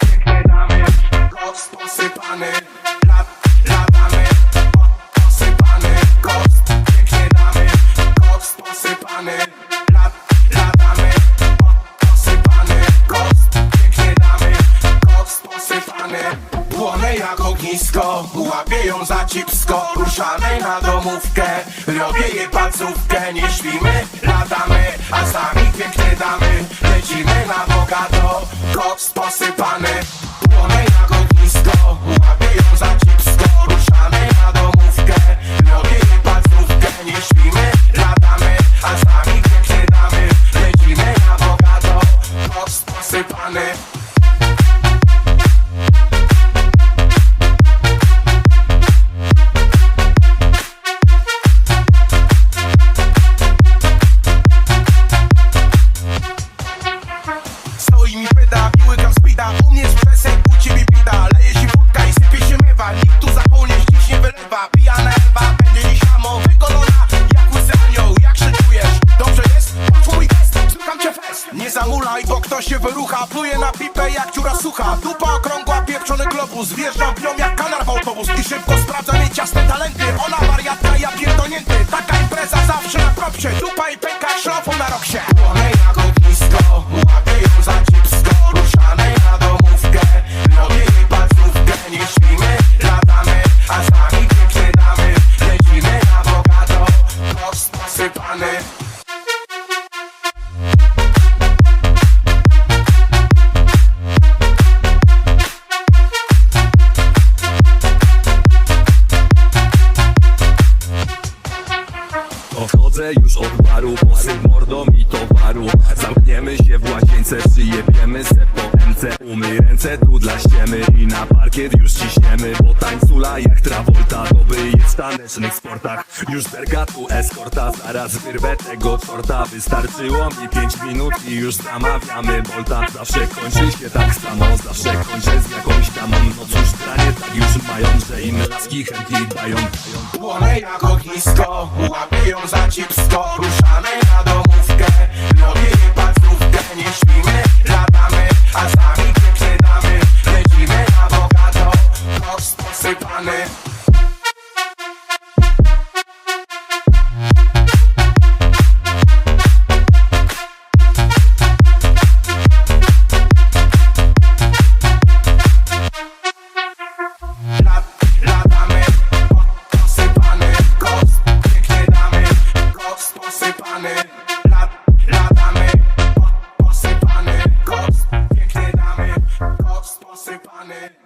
Piękne damy, kot posypany cipsko Ruszamy na domówkę. Robię je pacówkę Nie śpimy, latamy A sami pięknie damy. Lecimy na bogato Koks posypany Płonej na ognisko ktoś się wyrucha Pluje na pipę jak dziura sucha. Dupa okrągła, pieprzony globus. Wjeżdżam w nią jak kanar w autobus I szybko sprawdzam jej ciasne talenty Ona wariatka, ja pierdolnięty. Taka impreza zawsze na propsie. Dupa i pęka jak szlofą na roksie. Płonej za na A damy Odchodzę już od baru, posyp mordą i towaru. Zamkniemy się w łazience, przyjebiemy se po MC Umyj ręce tu dla ściemy i na parkiet już ciśniemy Bo tańcula jak Travolta, to by jest w tanecznych sportach. Już zerga tu eskorta, zaraz wyrwę tego torta. Wystarczyło mi 5 minut i już zamawiamy Bolta. Zawsze kończy się tak samo, zawsze kończę z jakąś damą. No cóż, granie tak już mają, że im laski chętniej dają Płonej jak ognisko Łapię ją za cipsko Amen.